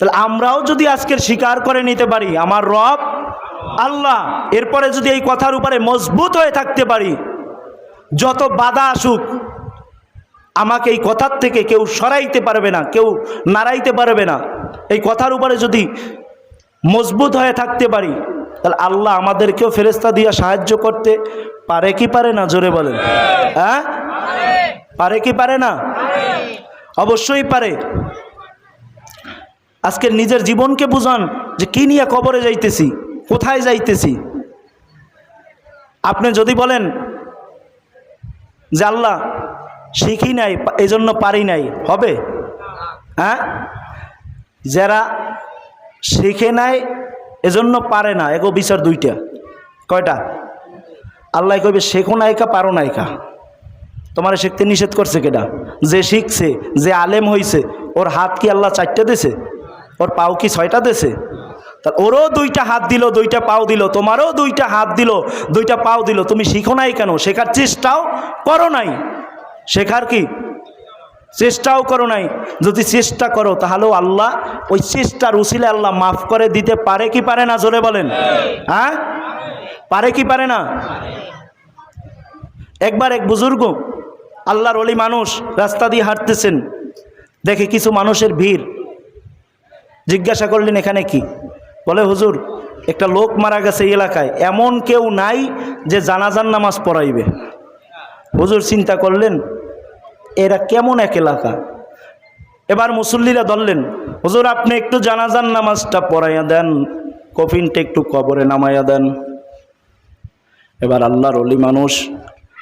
তাহলে আমরাও যদি আজকের স্বীকার করে নিতে পারি আমার রব আল্লাহ এরপরে যদি এই কথার উপরে মজবুত হয়ে থাকতে পারি যত বাধা আসুক আমাকে এই কথার থেকে কেউ সরাইতে পারবে না কেউ নাড়াইতে পারবে না। এই কথার উপরে যদি মজবুত হয়ে থাকতে পারি তাহলে আল্লাহ আমাদেরকেও ফেরেস্তা দিয়া সাহায্য করতে পারে কি পারে না জোরে বলেন। হ্যাঁ? পারে কি পারে না? অবশ্যই পারে। আজকের নিজের জীবনকে বুঝান যে কি নিয়ে কবরে যাইতেছি, কোথায় যাইতেছি। আপনি যদি বলেন যে আল্লাহ শিখি নাই এই জন্য পারি নাই, হবে? হ্যাঁ? যারা শিখে নাই, এজন্য পারে না, এগো বিচার দুইটা। কয়টা? আল্লাহ কইবে, শেখো নাইকা পারো নাইকা তোমার শিখতে নিষেধ করছে কেটা যে শিখছে, যে আলেম হইছে, ওর হাত কি আল্লাহ চারটে দিছে? ওর পাও কি ছয়টা দিছে? তা ওরও দুইটা হাত দিল, দুইটা পাও দিল, তোমারও দুইটা হাত দিল, দুইটা পাও দিল। তুমি শিখো নাই কেন? শেখার চেষ্টাও করো নাই। শেখার কি? চেষ্টাও করো নাই। যদি চেষ্টা করো, তাহলেও আল্লাহ ওই চেষ্টার উসিলে আল্লাহ মাফ করে দিতে পারে কি পারে না? জোরে বলেন। হ্যাঁ? পারে কি পারে না? একবার এক বুজুর্গ আল্লাহর অলি মানুষ রাস্তা দিয়ে হাঁটতেছেন। দেখে কিছু মানুষের ভিড়। জিজ্ঞাসা করলেন, এখানে কি? বলে, হুজুর, একটা লোক মারা গেছে এই এলাকায়। এমন কেউ নাই যে জানাজান নামাজ পড়াইবে। হুজুর চিন্তা করলেন, এরা কেমন এক এলাকা? এবার মুসল্লিরা ধরলেন, হুজুর, আপনি একটু জানাজান নামাজটা পড়াইয়া দেন, কফিনটা একটু কবরে নামাইয়া দেন। এবার আল্লাহর অলি মানুষ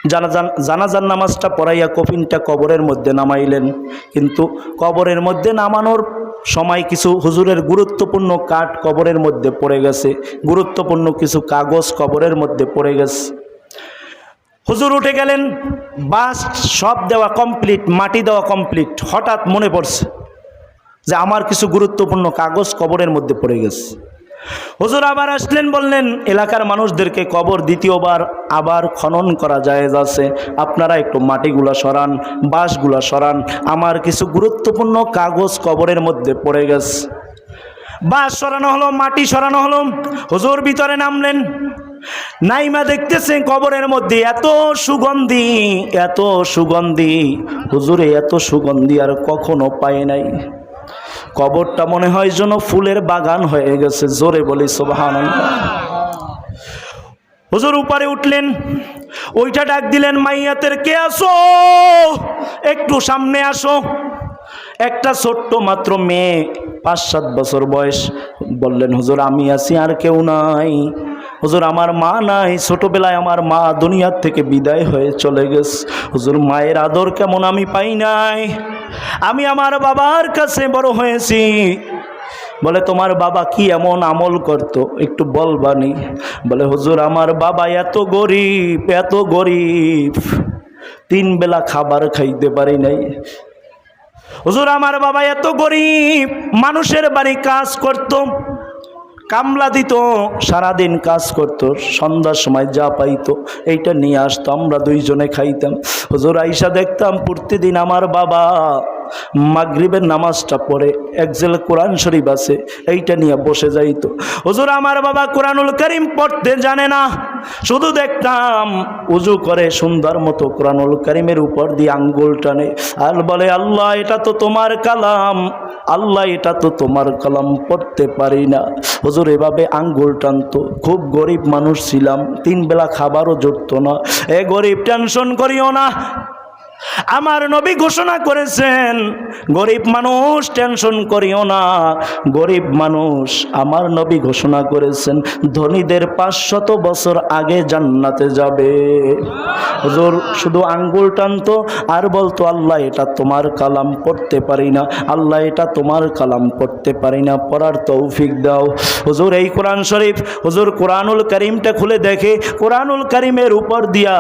জানাজান জানাজান নামাজটা পড়াইয়া কফিনটা কবরের মধ্যে নামাইলেন। কিন্তু কবরের মধ্যে নামানোর সময় কিছু হুজুরের গুরুত্বপূর্ণ কাঠ কবরের মধ্যে পড়ে গেছে, গুরুত্বপূর্ণ কিছু কাগজ কবরের মধ্যে পড়ে গেছে। হুজুর উঠে গেলেন, বাস সব দেওয়া কমপ্লিট মাটি দেওয়া কমপ্লিট হঠাৎ মনে পড়ছে যে আমার কিছু গুরুত্বপূর্ণ কাগজ কবরের মধ্যে পড়ে গেছে। হুজুর আবার আসলেন, বললেন, এলাকার মানুষদেরকে কবর দ্বিতীয়বার আবার খনন করা যায় আছে। আপনারা একটু মাটিগুলা সরান, বাঁশগুলা সরান। আমার কিছু গুরুত্বপূর্ণ কাগজ কবরের মধ্যে পড়ে গেছে। বাঁশ সরানো হলো, মাটি সরানো হলো। হুজুর ভিতরে নামলেন। নাইমা দেখতেছে কবরের মধ্যে এত সুগন্ধি এত সুগন্ধি। হুজুরে, এত সুগন্ধি আর কখনো পায় নাই। কবরটা মনে হয় যেন ফুলের বাগান হয়ে গেছে। জোরে বলি সোবাহান হুজুর উপরে উঠলেন, ওইটা ডাক দিলেন, মাইয়াতের কে আসো একটু সামনে আসো। একটা ছোট্ট মাত্র মেয়ে, পাঁচ সাত বছর বয়স, বললেন, হুজুর, আমি আছি আর কেউ নাই। হুজুর, আমার মা নাই, ছোটবেলায় আমার মা দুনিয়ার থেকে বিদায় হয়ে চলে গেছে। হুজুর, মায়ের আদর কেমন আমি পাই নাই। আমি আমার বাবার কাছে বড় হয়েছি। বলে, তোমার বাবা কি এমন আমল করতো? একটু বলবানি বলে, হুজুর, আমার বাবা এত গরিব এত গরিব। তিন বেলা খাবার খাইতে পারি নাই। হুজুর, আমার বাবা এত গরিব, মানুষের বাড়ি কাজ করত। কামলা দিত, সারাদিন কাজ করত, সন্ধ্যার সময় যা পাইতো, এইটা নিয়ে আসতো, আমরা দুইজনে খাইতাম। হুজুর আইসা দেখতাম, প্রতিদিন আমার বাবা মাগরিবের নামাজটা পড়ে, একজেল কোরআন শরীফ আছে, এইটা নিয়ে বসে যাইতো। হুজুর, আমার বাবা কোরআনুল করিম পড়তে জানে না। শুধু দেখতাম, উজু করে সুন্দর মতো কোরআনুল করিমের উপর দিয়ে আঙ্গুল টানে। আর বলে, আল্লাহ, এটা তো তোমার কালাম। আল্লাহ, এটা তো তোমার কালাম পড়তে পারি না। হুজুর এভাবে আঙ্গুল টানতো। খুব গরিব মানুষ ছিলাম, তিন বেলা খাবারও জুটতো না। এ গরিব, টেনশন করিও না। আমার নবী ঘোষণা করেছেন, গরিব মানুষ টেনশন করিও না। গরিব মানুষ আমার নবী ঘোষণা করেছেন, ধনীদের পাঁচশত বছর আগে জান্নাতে যাবে। হুজুর শুধু আঙ্গুল টানতো, আর বলতো, আল্লাহ, এটা তোমার কালাম পড়তে পারি না। আল্লাহ, এটা তোমার কালাম পড়তে পারি না। পড়ার তৌফিক দাও। হুজুর, এই কোরআন শরীফ, হুজুর, কোরআনুল করিমটা খুলে দেখে, কোরআনুল করিমের উপর দিয়া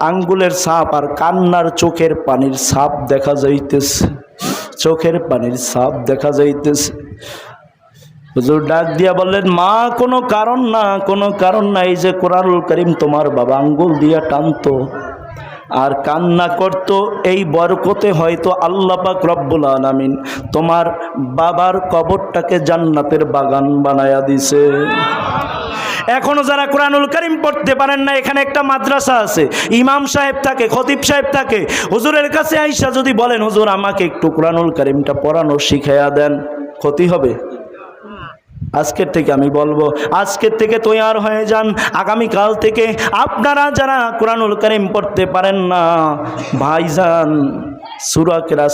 আঙ্গুলের সাপ আর কান্নার চোখের পানির সাপ দেখা যাইতেছে। চোখের পানির সাপ দেখা যাইতেছে। হুজুর ডাক দিয়া বললেন, মা, কোনো কারণ না, কোনো কারণ নাই যে কোরআনুল করিম তোমার বাবা আঙ্গুল দিয়া টানতো আর কান্না করত, এই বরকতে হয়তো আল্লাহ পাক রব্বুল আলামিন তোমার বাবার কবরটাকে জান্নাতের বাগান বানায়া দিছে। এখনও যারা কোরআনুল করিম পড়তে পারেন না, এখানে একটা মাদ্রাসা আছে। ইমাম সাহেব থাকে, খতিব সাহেব থাকে। হুজুরের কাছে আইসা যদি বলেন, হুজুর, আমাকে একটু কোরআনুল করিমটা পড়ানো, শিখাইয়া দেন, ক্ষতি হবে? আজকের থেকে আমি বলব, আজকের থেকে তৈয়ার হয়ে যান। আগামীকাল থেকে আপনারা যারা কোরআনুল করিম পড়তে পারেন না, ভাইজান, সুরাকেরা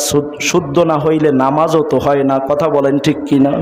শুদ্ধ না হইলে নামাজও তো হয় না, কথা বলেন ঠিক কিনা?